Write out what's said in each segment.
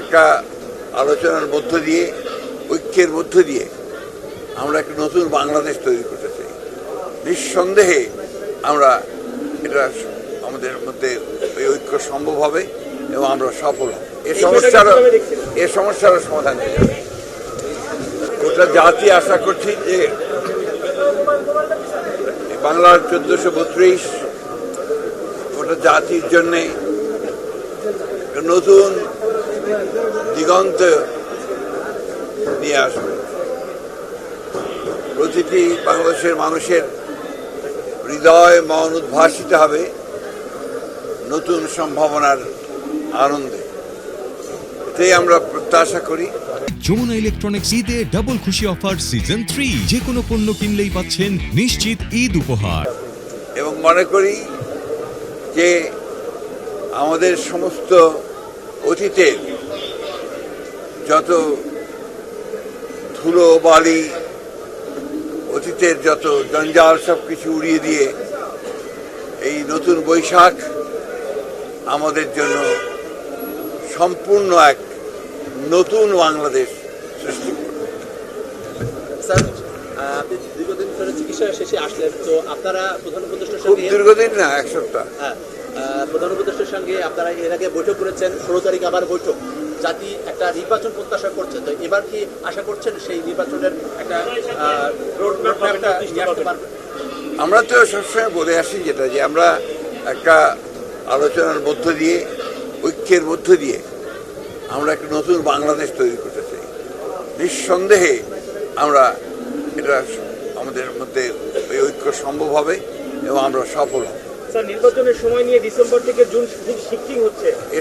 একটা আলোচনার মধ্য দিয়ে ঐক্যের মধ্য দিয়ে আমরা একটা নতুন বাংলাদেশ তৈরি করতে চাই। নিঃসন্দেহে আমরা এটা আমাদের মধ্যে ওই ঐক্য সম্ভব হবে এবং আমরা সফল হব। এ সমস্যার এ সমস্যার সমাধান হয়ে যাবে গোটা জাতি আশা করছি যে বাংলার চোদ্দশো বত্রিশ গোটা জাতির জন্যে নতুন দিগন্ত নিয়ে আসবে। প্রতিটি বাংলাদেশের মানুষের হৃদয় মন উদ্ভাসিত হবে নতুন সম্ভাবনার আনন্দে। এটাই আমরা প্রত্যাশা করি। যমুনা ইলেকট্রনিক্স ঈদে ডাবল খুশি অফার সিজন থ্রি যে কোনো পণ্য কিনলেই পাচ্ছেন নিশ্চিত ঈদ উপহার। এবং মনে করি যে আমাদের সমস্ত অতীতের যত ধুলো বালি অতীতের যত জঞ্জাল সব কিছু উড়িয়ে দিয়ে এই নতুন বৈশাখ আমাদের জন্য সম্পূর্ণ এক নতুন বাংলাদেশ সৃষ্টি করবে। স্যার আপনি দীর্ঘদিন ধরে চিকিৎসা শেষে আসলেন তো আপনারা প্রধান উপদেষ্টার খুব দীর্ঘদিন না এক সপ্তাহ। হ্যাঁ প্রধান উপদেষ্টার সঙ্গে আপনারা এর আগে বৈঠক করেছেন ষোলো তারিখ আবার বৈঠক। জাতি একটা নির্বাচন প্রত্যাশা করছে। তো এবার কি আশা করছেন সেই নির্বাচনের একটা আমরা তো সবসময় বলে আসি যেটা যে আমরা একটা আলোচনার মধ্য দিয়ে ঐক্যের মধ্য দিয়ে আমরা একটা নতুন বাংলাদেশ তৈরি করতে চাই। নিঃসন্দেহে আমরা এটা আমাদের মধ্যে ওই ঐক্য সম্ভব হবে এবং আমরা সফল হব। নির্বাচনের সময় নিয়ে ডিসেম্বর থেকে জুন শিফটিং হচ্ছে। এই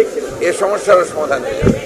দেখছেন? এ সমস্যার সমাধান হয়ে যাবে।